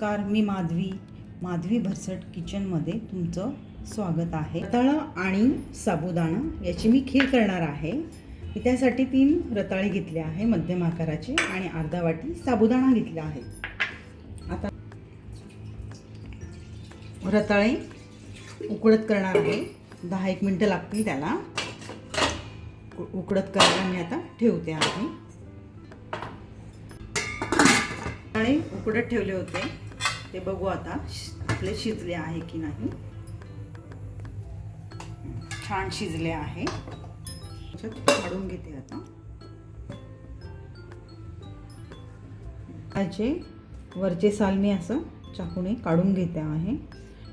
नमस्कार मी माधवी माधवी भरसट किचनमध्ये तुमचं स्वागत आहे. रताळं आणि साबुदाणा याची मी खीर करणार आहे. मी त्यासाठी तीन रताळे घेतले आहे मध्यम आकाराचे आणि अर्धा वाटी साबुदाणा घेतला आहे. आता रताळे उकडत करणार आहे. दहा एक मिनटं लागतील त्याला. उकडत करायला मी आता ठेवते आहे. आणि उकडत ठेवले होते. ते बघू आता शि- आपले शिजले आहे की नाही. छान शिजले आहे. काढून घेते आता. त्याचे वरचे साल मी असं चाकूने काढून घेते आहे.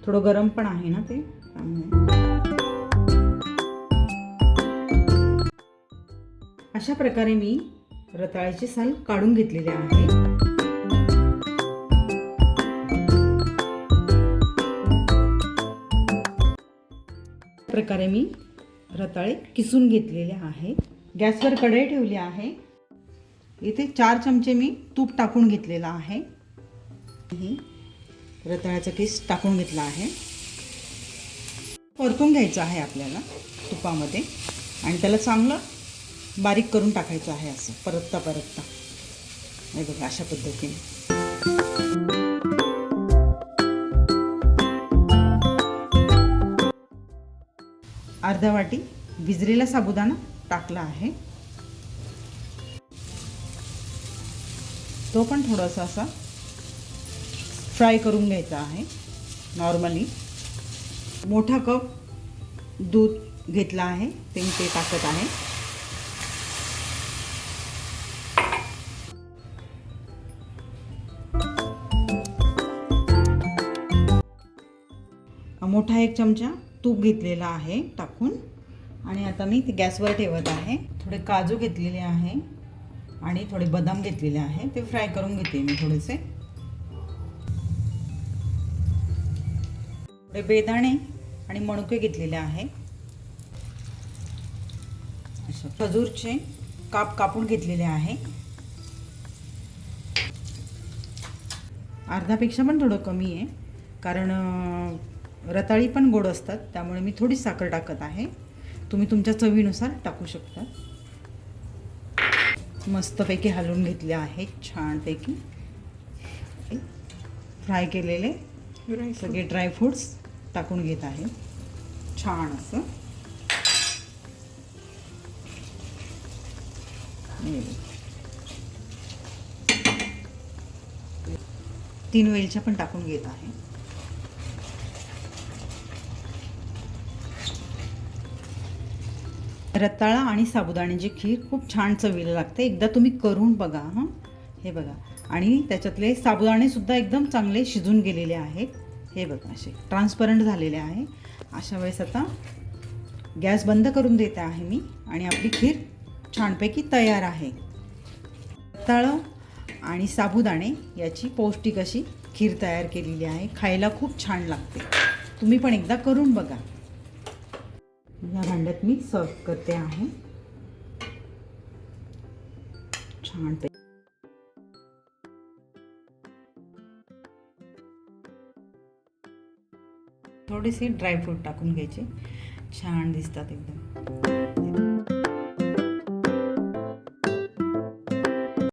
थोडं गरम पण आहे ना ते त्यामुळे. अशा प्रकारे मी रताळ्याचे साल काढून घेतलेले आहे. प्रकारे मी रताळे किसून घेतलेले आहे. गॅसवर कढई ठेवली आहे. इथे चार चमचे मी तूप टाकून घेतलेलं आहे. रताळ्याचा किस टाकून घेतला आहे. परतून घ्यायचं आहे आपल्याला तुपामध्ये. आणि त्याला चांगलं बारीक करून टाकायचं आहे असं परतता परतता. हे बघा अशा पद्धतीने. अर्धा वाटी भिजलेला साबुदाणा टाकला आहे. तो पण थोडासा असा फ्राय करून घ्यायचा आहे नॉर्मली मोठा कप दूध घेतला आहे ते मी ते टाकत आहे. मोठा एक चमचा तूप घेतलेला आहे टाकून. आणि आता मी ते गॅसवर ठेवत आहे. थोडे काजू घेतलेले आहे आणि थोडे बदाम घेतलेले आहे. ते फ्राय करून घेते मी थोडेसे. थोडे बेदाणे आणि मणुके घेतलेले आहे. अशा खजूरचे काप कापून घेतलेले आहे. अर्धापेक्षा पण थोडं कमी आहे. कारण रताळी पण गोड असतात त्यामुळे मी थोडी साखर टाकत आहे. तुम्ही तुमच्या चवीनुसार टाकू शकता. मस्तपैकी हलवून घेतले आहेत छानपैकी. फ्राय केलेले सगळे ड्रायफ्रूट्स टाकून घेत आहे. छान असं. तीन वेलच्या पण टाकून घेत आहे. रताळा आणि साबुदाण्याची खीर खूप छान चवीला लागते. एकदा तुम्ही करून बघा हां. हे बघा. आणि त्याच्यातले साबुदाणेसुद्धा एकदम चांगले शिजून गेलेले आहेत. हे बघा असे ट्रान्सपरंट झालेले आहे. अशा वेळेस आता गॅस बंद करून देते आहे मी आणि आपली खीर छानपैकी तयार आहे. रताळं आणि साबुदाणे याची पौष्टिक अशी खीर तयार केलेली आहे. खायला खूप छान लागते. तुम्ही पण एकदा करून बघा. या भांड्यात मी सर्व करते आहे. छान थोडेसे ड्रायफ्रूट टाकून घ्यायचे. छान दिसतात एकदम.